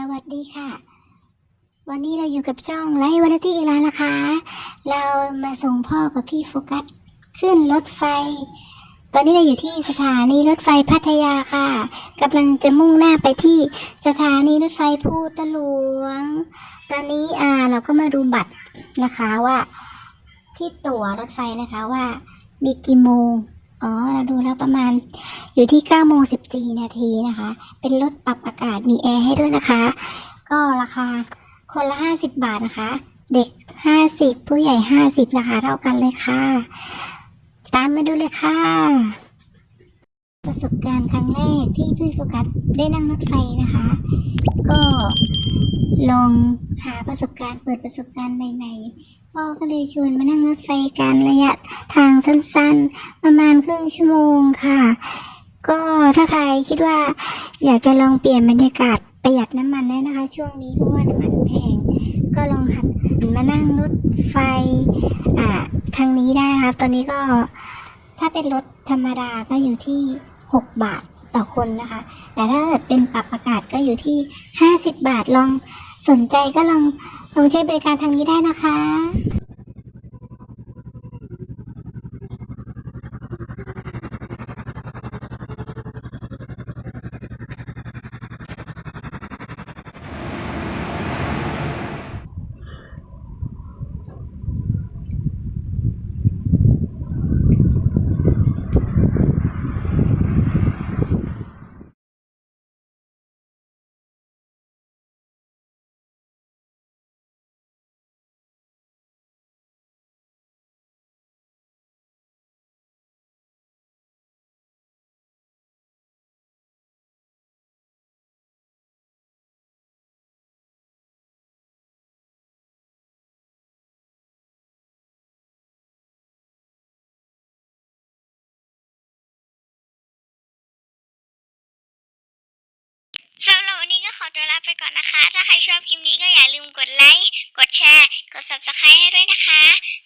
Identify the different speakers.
Speaker 1: สวัสดีค่ะ วันนี้เราอยู่กับช่องไลฟ์วันที่อีกแล้วนะคะ เรามาส่งพ่อกับพี่โฟกัสขึ้นรถไฟ ตอนนี้เราอยู่ที่สถานีรถไฟพัทยาค่ะกำลังจะมุ่งหน้าไปที่สถานีรถไฟพูตะหลวง ตอนนี้อ่าเราก็มาดูบัตรนะคะว่า ที่ตั๋วรถไฟนะคะว่ามีกี่โมง อ๋อ เราดูแล้วประมาณอยู่ที่9โมง14 นาทีนะคะ เป็นรถปรับอากาศมีแอร์ให้ด้วยนะคะ ก็ราคาคนละ 50 บาทนะคะ เด็ก 50 ผู้ใหญ่ 50 ราคาเท่ากันเลยค่ะ ตามมาดูเลยค่ะ ประสบการณ์ครั้งแรกที่พี่โฟกัสได้นั่งรถไฟนะคะ ก็ลอง หาประสบการณ์เปิดประสบการณ์ใหม่ๆพ่อก็เลยชวนมานั่งรถไฟกันระยะทางสั้นๆ ประมาณครึ่งชั่วโมงค่ะ ก็ถ้าใครคิดว่าอยากจะลองเปลี่ยนบรรยากาศประหยัดน้ำมันได้นะคะ ช่วงนี้เพราะว่าน้ำมันแพง ก็ลองหันมานั่งรถไฟอ่าทางนี้ได้นะคะตอนนี้ก็ถ้าเป็นรถธรรมดาก็อยู่ที่ 6 บาทต่อคนนะคะ แต่ถ้าเกิดเป็นปรับอากาศก็อยู่ที่ 50 บาทลอง สนใจก็ลองลองใช้บริการทางนี้ได้นะคะ
Speaker 2: สำหรับวันนี้ก็ขอตัวลาไปก่อนนะคะ ถ้าใครชอบคลิปนี้ก็อย่าลืมกดไลค์ กดแชร์ กด subscribe ให้ด้วยนะคะบ๊ายบายค่ะ